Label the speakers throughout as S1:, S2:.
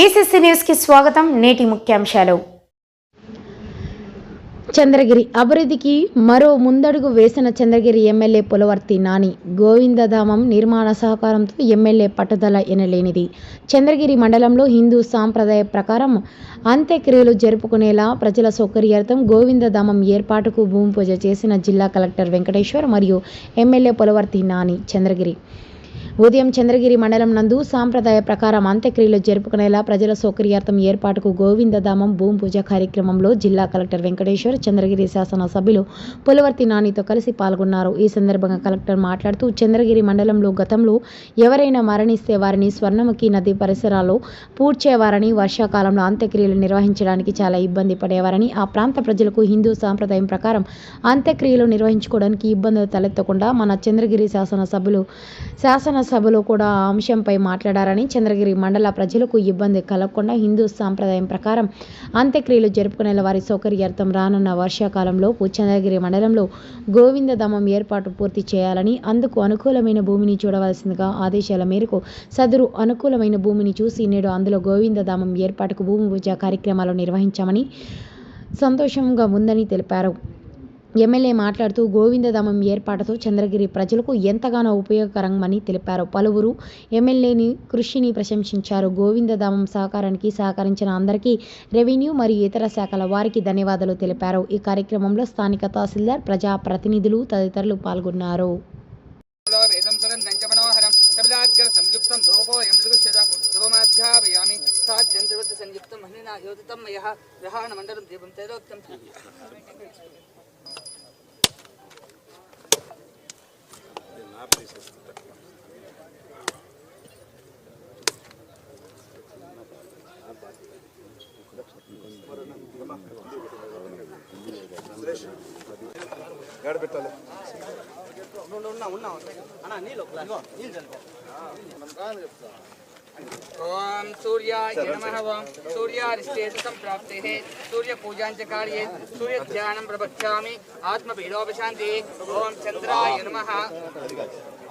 S1: BCC న్యూస్కి స్వాగతం నేటి ముఖ్యాంశాలు. చంద్రగిరి అభివృద్ధికి మరో ముందడుగు వేసిన చంద్రగిరి ఎమ్మెల్యే పులవర్తి నాని గోవిందధామం నిర్మాణ సహకారంతో ఎమ్మెల్యే పట్టుదల ఎనలేనిది. చంద్రగిరి మండలంలో హిందూ సాంప్రదాయ ప్రకారం అంత్యక్రియలు జరుపుకునేలా ప్రజల సౌకర్యార్థం గోవిందధామం ఏర్పాటుకు భూమి పూజ చేసిన జిల్లా కలెక్టర్ వెంకటేశ్వర్ మరియు ఎమ్మెల్యే పులవర్తి నాని చంద్రగిరి. ఉదయం చంద్రగిరి మండలం నందు సాంప్రదాయ ప్రకారం అంత్యక్రియలు జరుపుకునేలా ప్రజల సౌకర్యార్థం ఏర్పాటుకు గోవిందధామం భూమి పూజ కార్యక్రమంలో జిల్లా కలెక్టర్ వెంకటేశ్వర్ చంద్రగిరి శాసన సభ్యులు పులవర్తి నానితో కలిసి పాల్గొన్నారు. ఈ సందర్భంగా కలెక్టర్ మాట్లాడుతూ చంద్రగిరి మండలంలో గతంలో ఎవరైనా మరణిస్తే వారిని స్వర్ణముఖి నది పరిసరాల్లో పూడ్చేవారని వర్షాకాలంలో అంత్యక్రియలు నిర్వహించడానికి చాలా ఇబ్బంది పడేవారని ఆ ప్రాంత ప్రజలకు హిందూ సాంప్రదాయం ప్రకారం అంత్యక్రియలు నిర్వహించుకోవడానికి ఇబ్బందులు తలెత్తకుండా మన చంద్రగిరి శాసనసభ్యులు సభలో కూడా ఆ అంశంపై మాట్లాడారని చంద్రగిరి మండల ప్రజలకు ఇబ్బంది కలగకుండా హిందూ సాంప్రదాయం ప్రకారం అంత్యక్రియలు జరుపుకునే వారి సౌకర్యార్థం రానున్న వర్షాకాలంలో చంద్రగిరి మండలంలో గోవిందధామం ఏర్పాటు పూర్తి చేయాలని అందుకు అనుకూలమైన భూమిని చూడవలసిందిగా ఆదేశాల మేరకు సదరు అనుకూలమైన భూమిని చూసి నేడు అందులో గోవిందధామం ఏర్పాటుకు భూమి పూజ కార్యక్రమాలు నిర్వహించామని సంతోషంగా ఉందని తెలిపారు. ఎమ్మెల్యే మాట్లాడుతూ గోవిందధామం ఏర్పాటుతో చంద్రగిరి ప్రజలకు ఎంతగానో ఉపయోగకరమని తెలిపారు. పలువురు ఎమ్మెల్యేని కృషిని ప్రశంసించారు. గోవిందధామం సహకారానికి సహకరించిన అందరికీ రెవెన్యూ మరియు ఇతర శాఖల వారికి ధన్యవాదాలు తెలిపారు. ఈ కార్యక్రమంలో స్థానిక తహసీల్దార్ ప్రజా ప్రతినిధులు తదితరులు పాల్గొన్నారు.
S2: వేదం సదం దంచమనోహరం కపిలాద్గర సంయుక్తం ధూపోయం దృశ్యత ధ్రువమాధ్యాపయామి ॐ सूर्याय नमः ॐ सूर्यारिष्टेशं प्राप्तेः सूर्यपूजाञ्च कार्ये सूर्यध्यानं प्रवक्ष्यामि। आत्मपीडोपशान्तिः ॐ चन्द्राय नमः।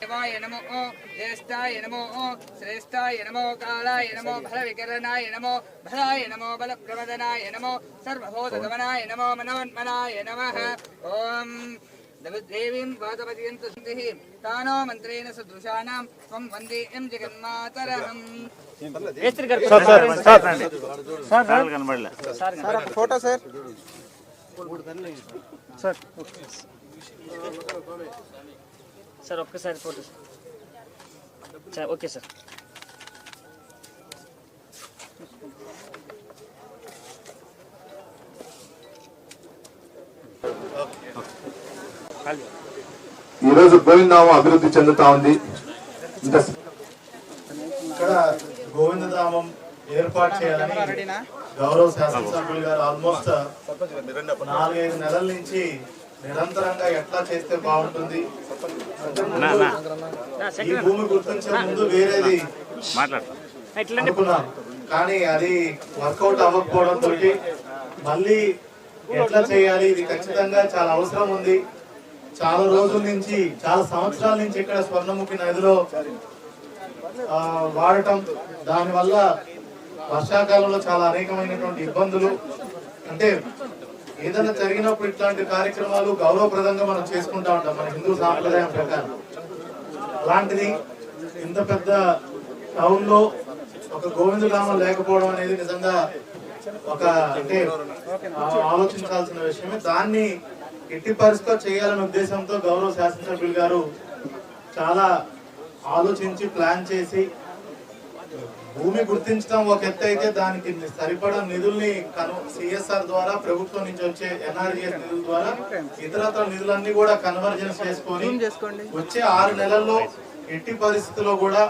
S2: దేవాయ నమో జ్యేష్ఠాయ నమో శ్రేష్ఠాయ నమో కాళాయ నమో బలవికరణాయ నమో బలాయ నమో బలప్రమదనాయ నమో సర్వభూతగమనాయ నమో మనోన్మనాయ నమః ఓం దేవీం వాదపర్యంత సంతిః తానో మంత్రేణ సదృశానాం త్వం వందే ఎం జగన్మాతరహం
S3: ఫోటో సార్
S4: సార్ ఒక్కసారి ఫోటో సార్ ఓకే సార్
S5: ఈరోజు గోవిందనామం అభివృద్ధి చెందుతా ఉంది.
S6: ఇక్కడ గోవిందధామం ఏర్పాటు చేయాలని గౌరవ శాసనసభ్యులు గారు ఆల్మోస్ట్ నాలుగైదు నెలల నుంచి నిరంతరంగా ఎట్లా చేస్తే బాగుంటుంది? ఈ భూమి గుర్తించే ముందు వేరేది అనుకున్నాం. కానీ అది వర్కౌట్ అవ్వకపోవడం తోటి మళ్ళీ ఎట్లా చేయాలి? ఇది ఖచ్చితంగా చాలా అవసరం ఉంది. చాలా రోజుల నుంచి చాలా సంవత్సరాల నుంచి ఇక్కడ స్వర్ణముఖి నదిలో వాడటం. దానివల్ల వర్షాకాలంలో చాలా అనేకమైనటువంటి ఇబ్బందులు. అంటే ఏదైనా జరిగినప్పుడు ఇట్లాంటి కార్యక్రమాలు గౌరవప్రదంగా మనం చేసుకుంటా ఉంటాం మన హిందూ సాంప్రదాయం ప్రకారం. అలాంటిది ఇంత పెద్ద టౌన్లో ఒక గోవింద గ్రామం లేకపోవడం అనేది నిజంగా ఒక అంటే ఆలోచించాల్సిన విషయమే. దాన్ని ఎట్టి పరిస్థితిలో చేయాలనే ఉద్దేశంతో గౌరవ శాసనసభ్యులు గారు చాలా ఆలోచించి ప్లాన్ చేసి భూమి గుర్తించడం ఒక ఎత్తు అయితే దానికి సరిపడా నిధుల్ని కను సిఎస్ఆర్ ద్వారా ప్రభుత్వం నుంచి వచ్చే ఎన్ఆర్జీఎస్ నిధుల ద్వారా ఇతరత్ర నిధులన్నీ కూడా కన్వర్జెన్స్ చేసుకొని వచ్చే ఆరు నెలల్లో ఎట్టి పరిస్థితుల్లో కూడా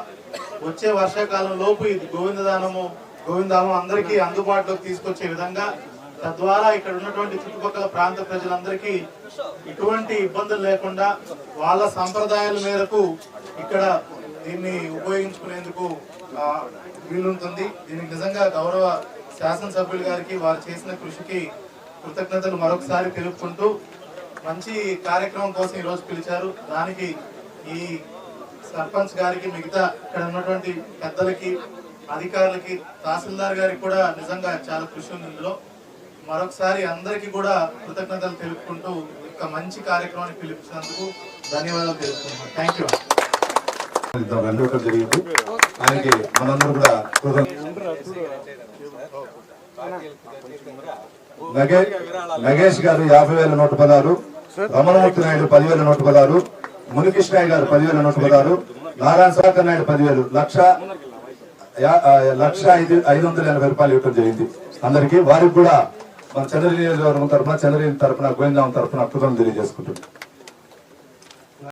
S6: వచ్చే వర్షాకాలం లోపు ఇది గోవిందదానము గోవిందామం అందరికీ అందుబాటులోకి తీసుకొచ్చే విధంగా తద్వారా ఇక్కడ ఉన్నటువంటి చుట్టుపక్కల ప్రాంత ప్రజలందరికీ ఎటువంటి ఇబ్బందులు లేకుండా వాళ్ళ సంప్రదాయాల మేరకు ఇక్కడ దీన్ని ఉపయోగించుకునేందుకు వీలుంటుంది. దీనికి నిజంగా గౌరవ శాసనసభ్యులు గారికి వారు చేసిన కృషికి కృతజ్ఞతలు మరొకసారి తెలుపుకుంటూ మంచి కార్యక్రమం కోసం ఈరోజు పిలిచారు. దానికి ఈ సర్పంచ్ గారికి మిగతా ఇక్కడ ఉన్నటువంటి పెద్దలకి అధికారులకి తహసీల్దార్ గారికి కూడా నిజంగా చాలా కృషి ఉంది ఇందులో. మరొకసారి అందరికీ కూడా కృతజ్ఞతలు తెలుపుకుంటూ ఒక మంచి కార్యక్రమాన్ని పిలిపించినందుకు ధన్యవాదాలు తెలుపుకుంటున్నాను. థ్యాంక్ యూ
S5: జరిగింది ఆయనకి మనందరూ కూడా నగేష్ గారు యాభై వేల నూట పదాలు రమణమూర్తి నాయుడు పదివేల నూట పదాలు మునికృష్ణయ్య గారు పదివేల నూట పదాలు నారాయణ సాగర్ నాయుడు పదివేలు లక్ష యా- లక్ష ఐదు ఐదు వందల ఎనభై రూపాయలు ఇవ్వడం జరిగింది. అందరికీ వారికి కూడా మన చంద్రగిరి గారు తరఫున చంద్రగిరి తరఫున గోవిందాం తరఫున కృతజ్ఞతలు తెలియజేసుకుంటున్నాను